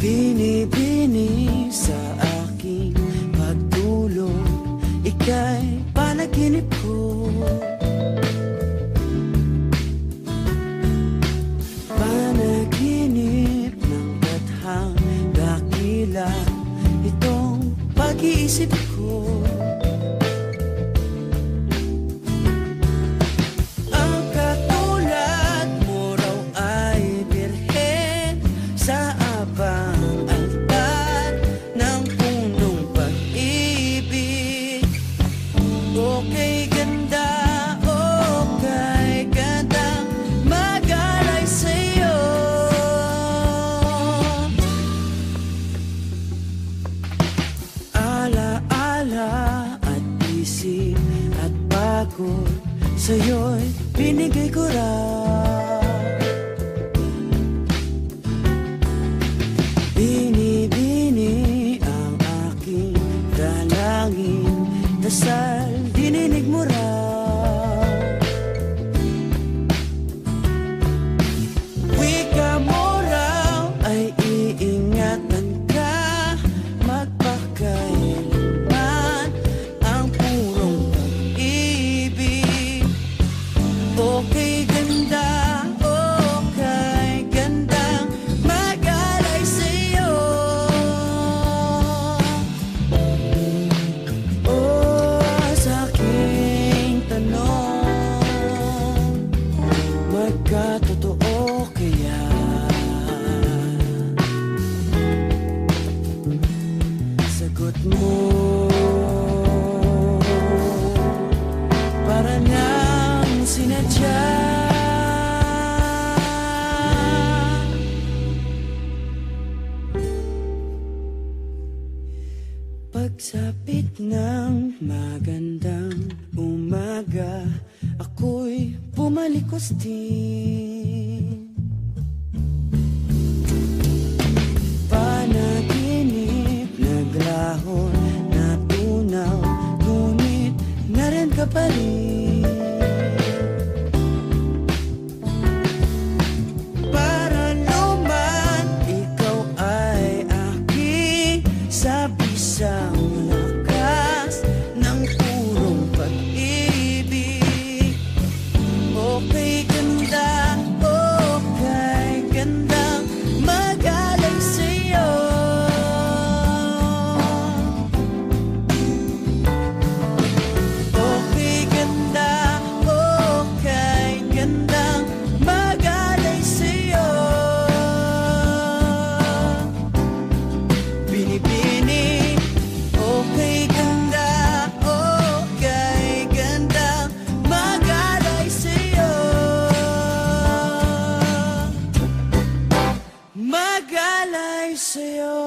Binibini sa aking pagtulog Ika'y panaginip ko. Panaginip ng bathang dakila. Itong pag-iisip ko. Alala at isip at pagod Sa'yo'y binigay ko rin Pagsapit ng magandang umaga Ako'y pumalikos din. Panaginip, naglaho, natunaw Ngunit naren ka pa rin. sa'yo